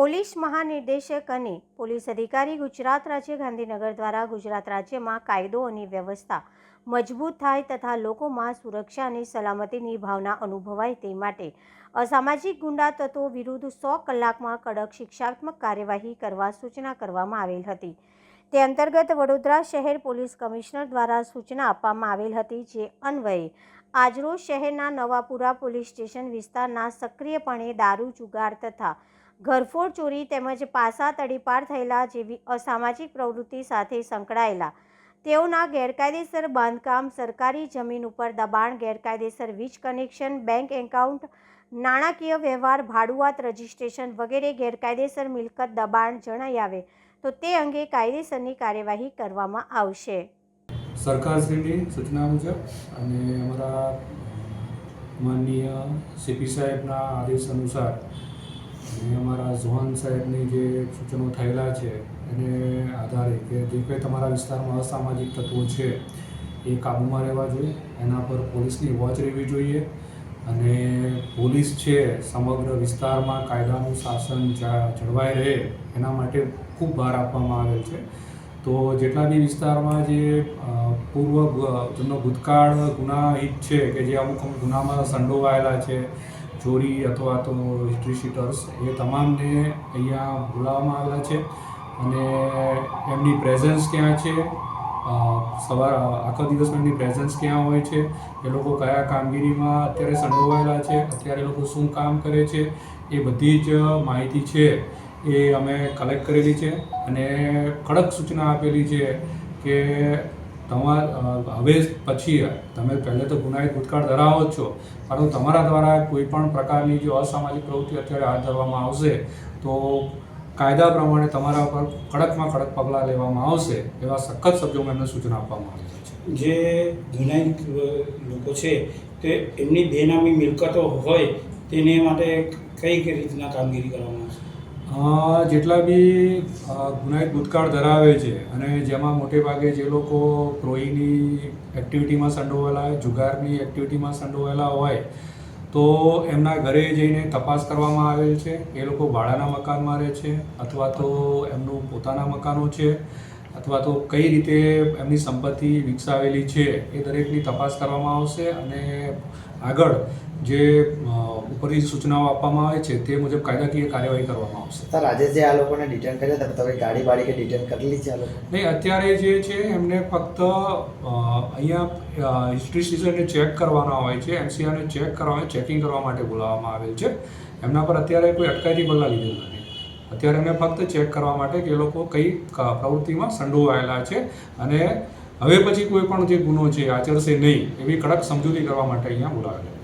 Police મહાનિર્દેશક અને police અધિકારી ગુજરાત રાજ્ય ગાંધીનગર દ્વારા ગુજરાત રાજ્યમાં કાયદો અને વ્યવસ્થા મજબૂત થાય તથા લોકોમાં સુરક્ષા અને સલામતીની ભાવના અનુભવાય તે માટે અસામાજિક ગુંડા તત્વો વિરુદ્ધ સો કલાકમાં કડક શિક્ષાત્મક કાર્યવાહી કરવા સૂચના કરવામાં આવેલ હતી. તે અંતર્ગત વડોદરા શહેર પોલીસ કમિશનર દ્વારા સૂચના આપવામાં આવેલ હતી જે અન્વયે આજરોજ શહેરના નવાપુરા પોલીસ સ્ટેશન વિસ્તારના સક્રિયપણે દારૂ જુગાર તથા ઘરફોડ ચોરી તેમજ પાસા તડીપાર થયેલા જેવી અસામાજિક પ્રવૃત્તિ સાથે સંકળાયેલા. તેઓના ગેરકાયદેસર બાંધકામ, સરકારી જમીન ઉપર દબાણ, ગેરકાયદેસર વીજ કનેક્શન, બેંક એકાઉન્ટ, નાણાકીય વ્યવહાર, ભાડુઆત રજિસ્ટ્રેશન વગેરે ગેરકાયદેસર મિલકત દબાણ જણાઈ આવે તો તે અંગે કાયદેસરની કાર્યવાહી કરવામાં આવશે. સરકારશ્રીની સૂચના મુજબ અને અમારા માનનીય સીપી સાહેબના આદેશ અનુસાર અમારા ઝોન સાહેબની જે સૂચનો થયેલા છે, એને આધારે કે જે કંઈ તમારા વિસ્તારમાં અસામાજિક તત્વો છે, એ કાબૂમાં રહેવા જોઈએ. એના પર પોલીસની વોચ રહેવી જોઈએ અને પોલીસ છે, સમગ્ર વિસ્તારમાં કાયદાનું શાસન જળવાઈ રહે એના માટે ખૂબ ભાર આપવામાં આવેલ છે. તો જેટલા બી વિસ્તારમાં જે પૂર્વ જેમનો ભૂતકાળ, ગુનાહિત છે, કે જે અમુક અમુક ગુનામાં સંડોવાયેલા છે ચોરી અથવા તો હિસ્ટ્રી શીટર્સ એ તમામને અહીંયા બોલાવવામાં આવેલા છે અને એમની પ્રેઝન્સ ક્યાં છે? સવાર, આખો દિવસમાં એમની પ્રેઝન્સ ક્યાં હોય છે? એ લોકો કયા કામગીરીમાં અત્યારે સંડોવાયેલા છે? અત્યારે લોકો શું કામ કરે છે? એ બધી જ માહિતી છે એ અમે કલેક્ટ કરેલી છે અને કડક સૂચના આપેલી છે કે તમાર હવે પછી તમે પહેલે તો ગુનાહિત ભૂતકાળ ધરાવો જ છો. પરંતુ તમારા દ્વારા કોઈ પણ પ્રકારની જો અસામાજિક પ્રવૃત્તિ અત્યારે હાથ ધરવામાં આવશે, તો કાયદા પ્રમાણે તમારા ઉપર કડકમાં કડક પગલાં લેવામાં આવશે, એવા સખત શબ્દોમાં એમને સૂચના આપવામાં આવી છે. જે ગુનાહિત લોકો છે, તે એમની બેનામી મિલકતો હોય, તેને માટે કઈ રીતના કામગીરી કરવામાં આવશે? જેટલા બી ગુનાહિત ભૂતકાળ ધરાવે છે અને જેમાં મોટે ભાગે જે લોકો પ્રોહીની એક્ટિવિટીમાં સંડોવાયેલા જુગારની એક્ટિવિટીમાં સંડોવાયેલા હોય, તો એમના ઘરે જઈને તપાસ કરવામાં આવેલ છે. એ લોકો ભાડાના મકાનમાં રહે છે અથવા તો એમનું પોતાના મકાનો છે. અથવા તો કઈ રીતે એમની સંપત્તિ વિકસાવેલી છે એ દરેકની તપાસ કરવામાં આવશે અને આગળ જે ઉપરની સૂચનાઓ આપવામાં આવે છે તે મુજબ કાયદાકીય કાર્યવાહી કરવામાં આવશે. સર આજે જે આ લોકોને ડિટેન કર્યા હતા તમે ગાડી બાડી કે ડિટેન કરેલી છે આ લોકો? નહીં અત્યારે જે છે એમને ફક્ત અહીંયા હિસ્ટ્રી સિઝનને ચેક કરવાના હોય છે એમસીઆરને ચેક કરવા ચેકિંગ કરવા માટે બોલાવવામાં આવેલ છે. એમના પર અત્યારે કોઈ અટકાયતી પગલાં લીધેલ નથી. અત્યારે અમે ફક્ત ચેક કરવા માટે કે એ લોકો કઈ પ્રવૃત્તિમાં સંડોવાયેલા છે અને હવે પછી કોઈ પણ જે ગુનો છે આચરશે નહીં એવી કડક સમજૂતી કરવા માટે અહીંયા બોલાવેલા